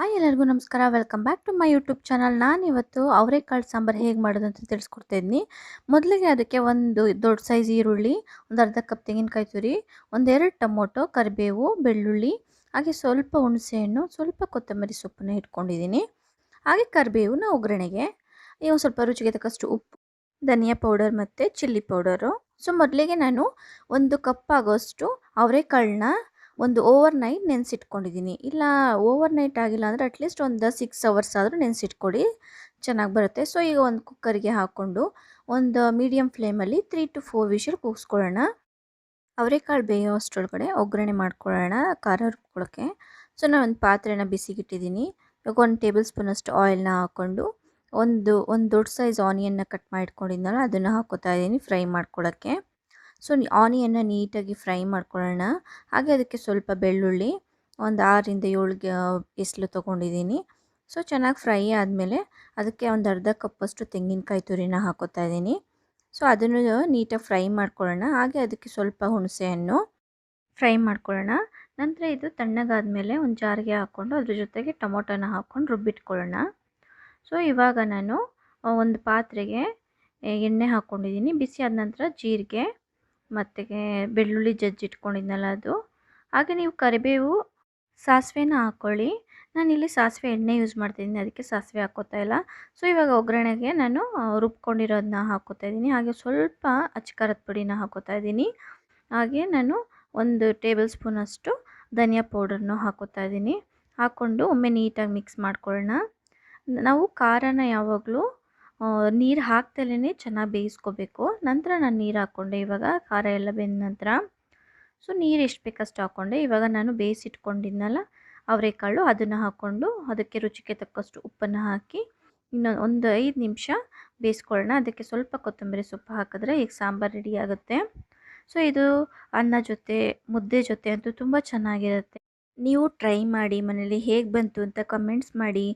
Hi ಎಲ್ಲರಿಗೂ ನಮಸ್ಕಾರ. Welcome back to my YouTube channel ನಾನಿವತ್ತು ಅವರೆಕಾಳು ಸಾಂಬಾರು ಹೇಗೆ ಮಾಡೋದು ಅಂತ ತಿಳಿಸ್ಕೊಡ್ತಾ ಇದ್ದೀನಿ ಮೊದಲಿಗೆ ಅದಕ್ಕೆ ಒಂದು ದೊಡ್ಡ ಸೈಜ್ ಈರುಳ್ಳಿ, ಒಂದು ಅರ್ಧ ಕಪ್ ತೆಂಗಿನಕಾಯಿ ತುರಿ ಒಂದೆರಡು ಟೊಮೊಟೊ, ಕರಿಬೇವು, ಬೆಳ್ಳುಳ್ಳಿ, ಹಾಗೆ ಸ್ವಲ್ಪ ಹುಣಸೆಹಣ್ಣು, ಸ್ವಲ್ಪ ಕೊತ್ತಂಬರಿ ಸೊಪ್ಪನ್ನ ಇಟ್ಕೊಂಡಿದ್ದೀನಿ. ಹಾಗೆ ಕರಿಬೇವನ್ನ ಒಗ್ಗರಣೆಗೆ ನೀವು ಸ್ವಲ್ಪ ರುಚಿಗೆ ತಕ್ಕಷ್ಟು ಉಪ್ಪು, ಧನಿಯಾ ಪೌಡರ್ ಮತ್ತು ಚಿಲ್ಲಿ ಪೌಡರು ಸೊ ಮೊದಲಿಗೆ ನಾನು ಒಂದು ಕಪ್ ಆಗೋಷ್ಟು ಅವರೆಕಾಳನ್ನ ಒಂದು ಓವರ್ ನೈಟ್ ನೆನೆಸಿಟ್ಕೊಂಡಿದ್ದೀನಿ ಇಲ್ಲ ಓವರ್ ನೈಟ್ ಆಗಿಲ್ಲ ಅಂದರೆ ಅಟ್ಲೀಸ್ಟ್ ಒಂದು ಸಿಕ್ಸ್ ಅವರ್ಸ್ ಆದರೂ ನೆನೆಸಿಟ್ಕೊಡಿ, ಚೆನ್ನಾಗಿ ಬರುತ್ತೆ. ಸೊ ಈಗ ಒಂದು ಕುಕ್ಕರ್ಗೆ ಹಾಕ್ಕೊಂಡು ಒಂದು ಮೀಡಿಯಮ್ ಫ್ಲೇಮಲ್ಲಿ ತ್ರೀ ಟು ಫೋರ್ ವಿಷಲ್ ಕೂಗಿಸ್ಕೊಳ್ಳೋಣ. ಅವರೆಕಾಳು ಬೇಯೋ ಅಷ್ಟರೊಳಗಡೆ ಒಗ್ಗರಣೆ ಮಾಡ್ಕೊಳ್ಳೋಣ, ಖಾರ ರುಬ್ಕೊಳ್ಳೋಕ್ಕೆ ಸೊ ನಾನು ಒಂದು ಪಾತ್ರೆನ ಬಿಸಿಗಿಟ್ಟಿದ್ದೀನಿ ಇವಾಗ ಒಂದು ಟೇಬಲ್ ಸ್ಪೂನಷ್ಟು ಆಯಿಲ್ನ ಹಾಕ್ಕೊಂಡು ಒಂದು ಒಂದು ದೊಡ್ಡ ಸೈಜ್ ಆನಿಯನ್ನ ಕಟ್ ಮಾಡಿಟ್ಕೊಂಡಿದ್ನಲ್ಲ, ಅದನ್ನು ಹಾಕೋತಾ ಇದ್ದೀನಿ ಫ್ರೈ ಮಾಡ್ಕೊಳ್ಳೋಕ್ಕೆ ಸೊ ಆನಿಯನ್ನು ನೀಟಾಗಿ ಫ್ರೈ ಮಾಡ್ಕೊಳ್ಳೋಣ. ಹಾಗೆ ಅದಕ್ಕೆ ಸ್ವಲ್ಪ ಬೆಳ್ಳುಳ್ಳಿ, ಒಂದು ಆರರಿಂದ ಏಳು ಬಿಸಿಲು ತೊಗೊಂಡಿದ್ದೀನಿ. ಸೊ, ಚೆನ್ನಾಗಿ ಫ್ರೈ ಆದಮೇಲೆ ಅದಕ್ಕೆ ಒಂದು ಅರ್ಧ ಕಪ್ಪಷ್ಟು ತೆಂಗಿನಕಾಯಿ ತುರಿನ ಹಾಕೋತಾ ಇದ್ದೀನಿ. ಸೊ, ಅದನ್ನು ನೀಟಾಗಿ ಫ್ರೈ ಮಾಡ್ಕೊಳ್ಳೋಣ. ಹಾಗೆ ಅದಕ್ಕೆ ಸ್ವಲ್ಪ ಹುಣಸೆಹಣ್ಣು ಫ್ರೈ ಮಾಡ್ಕೊಳ್ಳೋಣ. ನಂತರ ಇದು ತಣ್ಣಗಾದ್ಮೇಲೆ ಒಂದು ಜಾರಿಗೆ ಹಾಕ್ಕೊಂಡು ಅದ್ರ ಜೊತೆಗೆ ಟೊಮೊಟೊನ ಹಾಕ್ಕೊಂಡು ರುಬ್ಬಿಟ್ಕೊಳ್ಳೋಣ. ಸೊ, ಇವಾಗ ನಾನು ಒಂದು ಪಾತ್ರೆಗೆ ಎಣ್ಣೆ ಹಾಕ್ಕೊಂಡಿದ್ದೀನಿ ಬಿಸಿ ಆದ ನಂತರ ಜೀರಿಗೆ ಮತ್ತು ಬೆಳ್ಳುಳ್ಳಿ ಜಜ್ಜಿಟ್ಕೊಂಡಿದ್ನಲ್ಲ ಅದು. ಹಾಗೆ ನೀವು ಕರಿಬೇವು, ಸಾಸಿವೆನ ಹಾಕ್ಕೊಳ್ಳಿ ನಾನಿಲ್ಲಿ ಸಾಸಿವೆ ಎಣ್ಣೆ ಯೂಸ್ ಮಾಡ್ತಿದ್ದೀನಿ, ಅದಕ್ಕೆ ಸಾಸಿವೆ ಹಾಕೋತಾ ಇಲ್ಲ. ಸೊ ಇವಾಗ ಒಗ್ಗರಣೆಗೆ ನಾನು ರುಬ್ಕೊಂಡಿರೋದನ್ನ ಹಾಕೋತಾ ಇದ್ದೀನಿ. ಹಾಗೆ ಸ್ವಲ್ಪ ಅಚ್ಕಾರದ ಪುಡಿನ ಹಾಕೋತಾ ಇದ್ದೀನಿ. ಹಾಗೆ ನಾನು ಒಂದು ಟೇಬಲ್ ಸ್ಪೂನಷ್ಟು ಧನಿಯಾ ಪೌಡರ್ನು ಹಾಕೋತಾ ಇದ್ದೀನಿ. ಹಾಕ್ಕೊಂಡು ಒಮ್ಮೆ ನೀಟಾಗಿ ಮಿಕ್ಸ್ ಮಾಡ್ಕೊಳ್ಳೋಣ. ನಾವು ಖಾರನ ಯಾವಾಗಲೂ ನೀರು ಹಾಕ್ದಲೇ ಚೆನ್ನಾಗಿ ಬೇಯಿಸ್ಕೋಬೇಕು. ನಂತರ ನಾನು ನೀರು ಹಾಕ್ಕೊಂಡೆ ಇವಾಗ, ಖಾರ ಎಲ್ಲ ಬೆಂದ ನಂತರ. ಸೊ ನೀರು ಎಷ್ಟು ಬೇಕಷ್ಟು ಹಾಕ್ಕೊಂಡೆ ಇವಾಗ ನಾನು ಬೇಯಿಸಿಟ್ಕೊಂಡಿದ್ನಲ್ಲ, ಅವರೆಕಾಳು ಅದನ್ನು ಹಾಕ್ಕೊಂಡು ಅದಕ್ಕೆ ರುಚಿಗೆ ತಕ್ಕಷ್ಟು ಉಪ್ಪನ್ನು ಹಾಕಿ ಇನ್ನೊಂದು ಒಂದು ಐದು ನಿಮಿಷ ಬೇಯಿಸ್ಕೊಳ್ಳೋಣ ಅದಕ್ಕೆ ಸ್ವಲ್ಪ ಕೊತ್ತಂಬರಿ ಸೊಪ್ಪು ಹಾಕಿದ್ರೆ ಈಗ ಸಾಂಬಾರು ರೆಡಿ ಆಗುತ್ತೆ. ಸೊ ಇದು ಅನ್ನ ಜೊತೆ, ಮುದ್ದೆ ಜೊತೆ ಅಂತೂ ತುಂಬ ಚೆನ್ನಾಗಿರುತ್ತೆ. ನೀವು ಟ್ರೈ ಮಾಡಿ, ಮನೇಲಿ ಹೇಗೆ ಬಂತು ಅಂತ ಕಮೆಂಟ್ಸ್ ಮಾಡಿ.